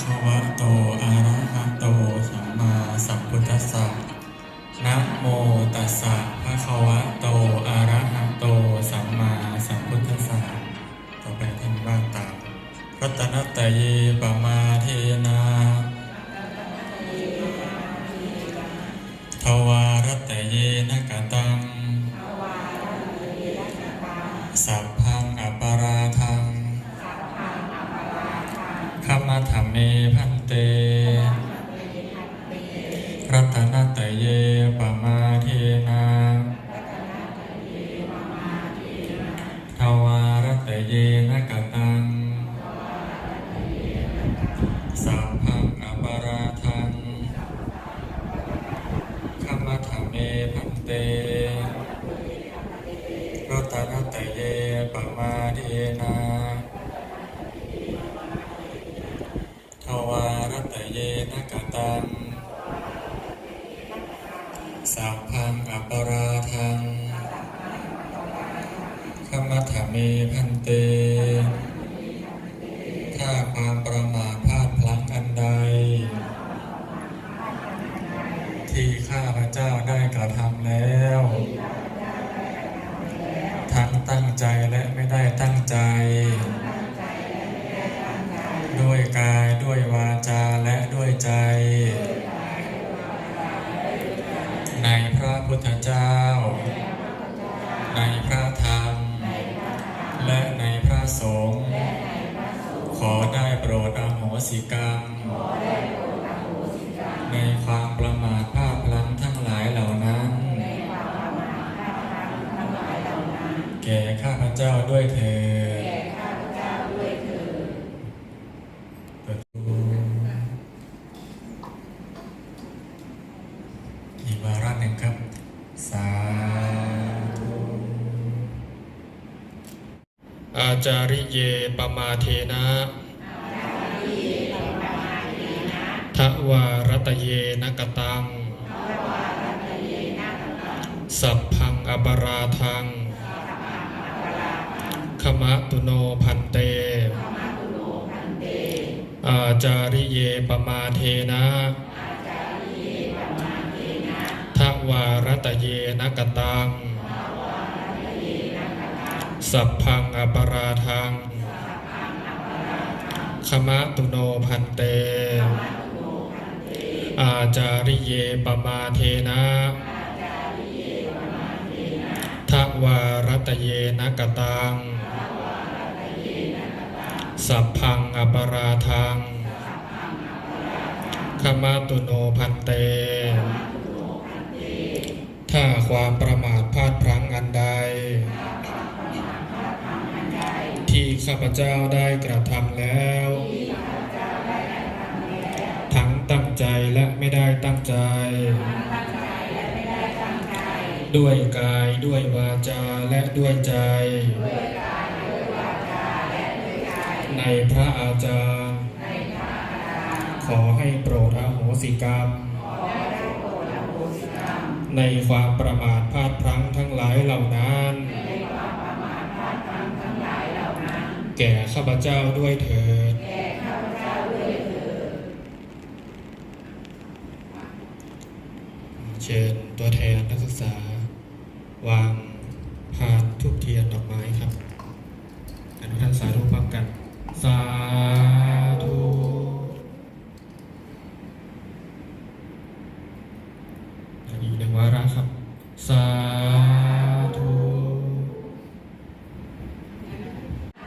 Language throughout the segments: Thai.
ภะคะวะโตอะระหะโตสัมมาสัมพุทธัสสะนะโมตัสสะภะคะวะโตอะระหะโตสัมมาสัมพุทธัสสะต่อไปท่านว่าตามรัตนตเยปมาเทนาทวารตเยนกตัง รตเยนกตัง สัพพังอปราทังขมัทเมพันเต ถ้าความประมาทพลาดพลั้งอันใด ที่ข้าพระเจ้าได้กระทำแล้ว ทั้งตั้งใจและไม่ได้ตั้งใจ ธเจ้า ในพระธรรม และในพระสงฆ์ขอได้โปรดอโหสิกา อาจาริเยปมาเทนะทวารตเยนกตัง สัพพังอปาราทัง ขมะตุโนพันเต อาจาริเยปมาเทนะทวารตเยนกตัง สัพพังอปาราทังขมะตุโนพันเต อาจาริเยปมาเทนะทวารตเยนกตัง สัพพังอปาราทังขมาตุโนพันเต ถ้าความประมาทพลาด ข้าพเจ้าได้กระทำแล้ว ทั้งตั้งใจและไม่ได้ตั้งใจ ด้วยกายด้วยวาจาและด้วยใจ ในพระอาจารย์ ขอให้โปรดอโหสิกรรม ในความประมาทพลาดพลั้งทั้งหลายเหล่านั้น ก่ข้าพเจ้าด้วยเถิ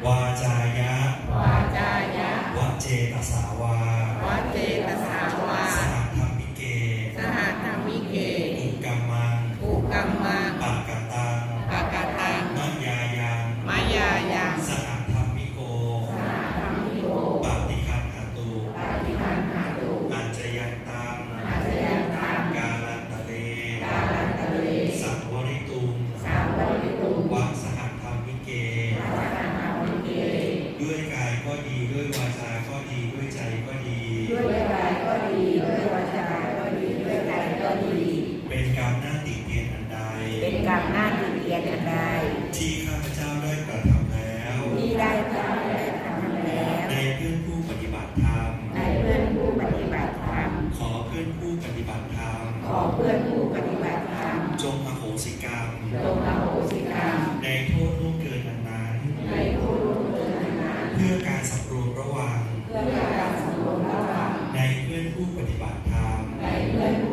วาจายะ วาจายะวะเจตสาวาวัจเจต็ดีด้วยวาจาก็ดีด้วยใจก็ดี ด้วยกายก็ดี ด้วยวาจาก็ดีด้วยใจก็ดี เป็นกรรมหน้าติเตียนอันใด เป็นกรรมหน้าติเตียนอันใด ที่ข้าพเจ้าได้กระทำแล้วที่ได้กระทำแล้ว ในเพื่อนผู้ปฏิบัติธรรม ในเพื่อนผู้ปฏิบัติธรรม ขอเพื่อนผู้ปฏิบัติธรรม ขอเพื่อนผู้ปฏิบัติธรรม จงู้ปฏิบัติธรรม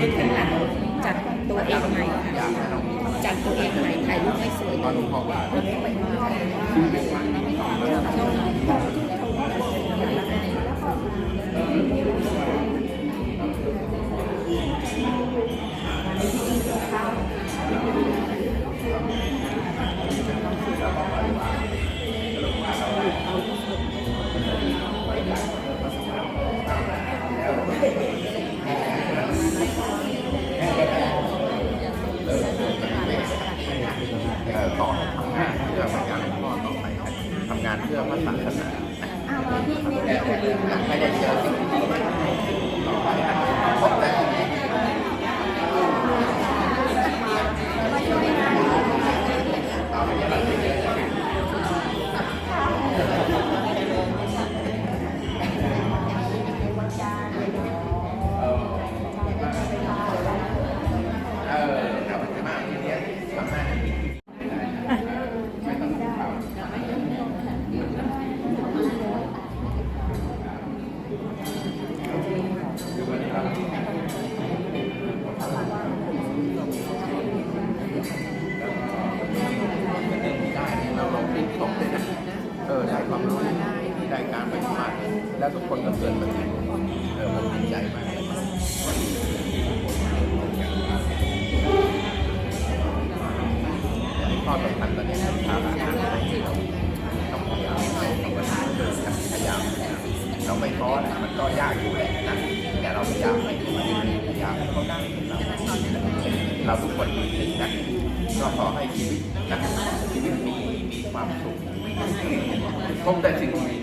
ซ็ตข้างหลังจัดตัวเองใหม่ค่ะจัดตัวเองใหม่ถ่ายรูปให้สวยอ Gracias. พยายามเราไม่ท้อนะมันก็ยากอยู่แหละนะแต่เราพยายามไม่ท้อพยายามเขาได้เราทุกคนมือถึงกันก็ขอให้ชีวิตนะชีวิตมีมีความสุขพบแต่สิ่งดี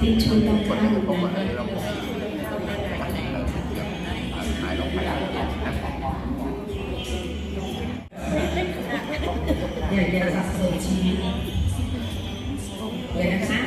ทิชชู่ต้องการพบว่าเราพบหายลงไปแล้ เลยนะคะ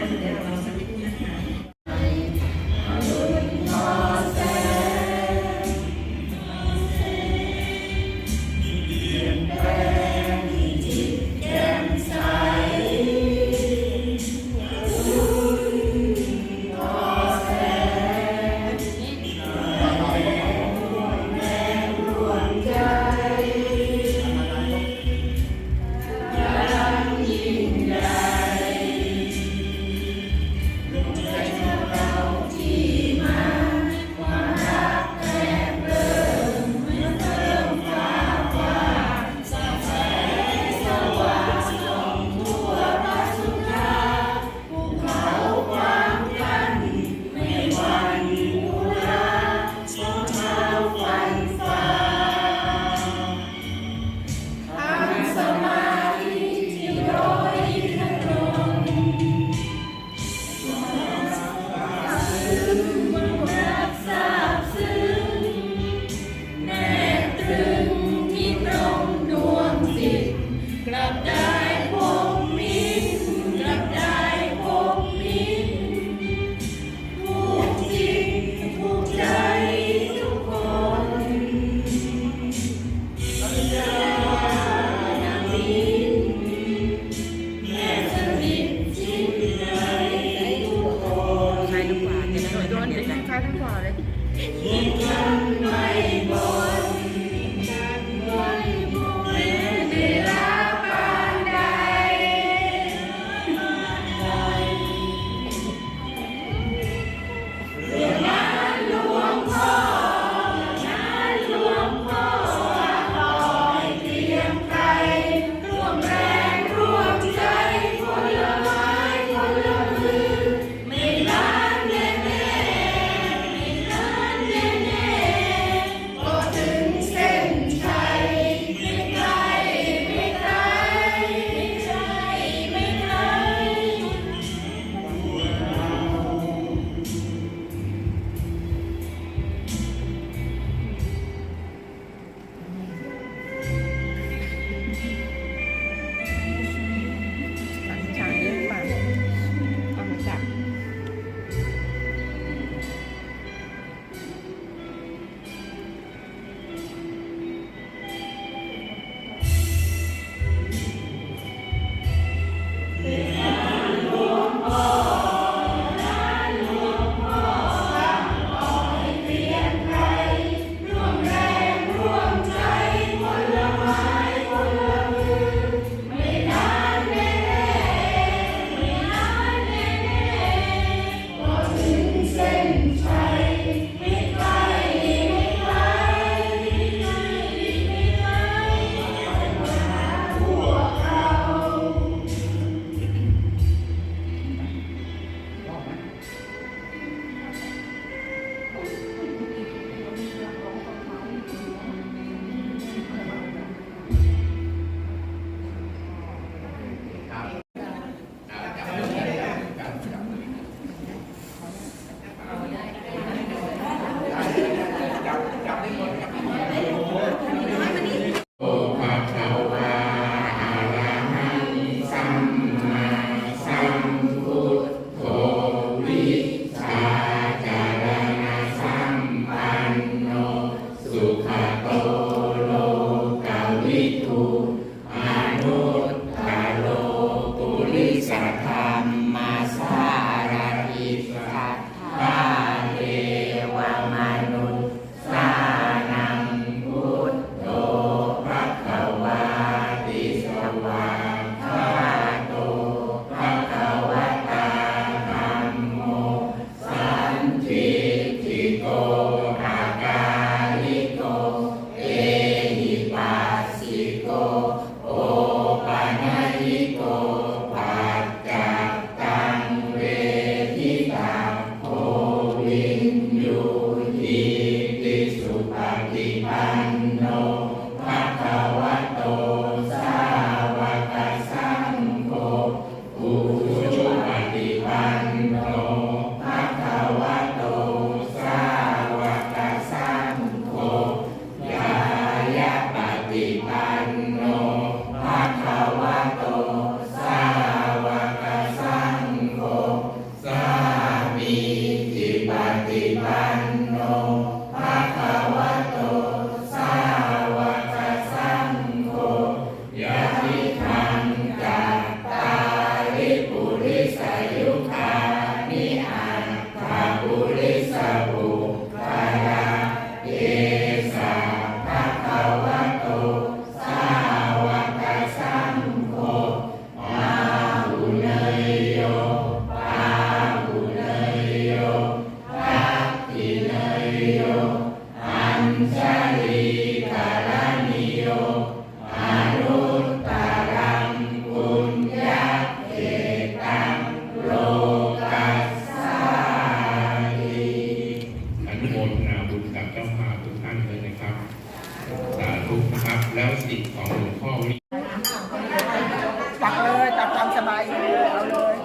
sun. ุกนะครับ แล้วสิ่งของหลวงพ่อวิตักเลยจักตามสบายเลยเอาเลย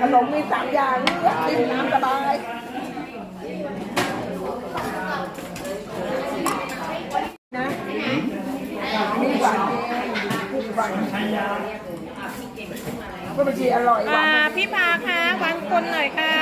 ขนมมีสามอย่างเลือกน้ำสบายนะนี่หวาค่หวานก็บางทีอร่อยอ่าพี่พาคะวางคนหน่อยค่ะ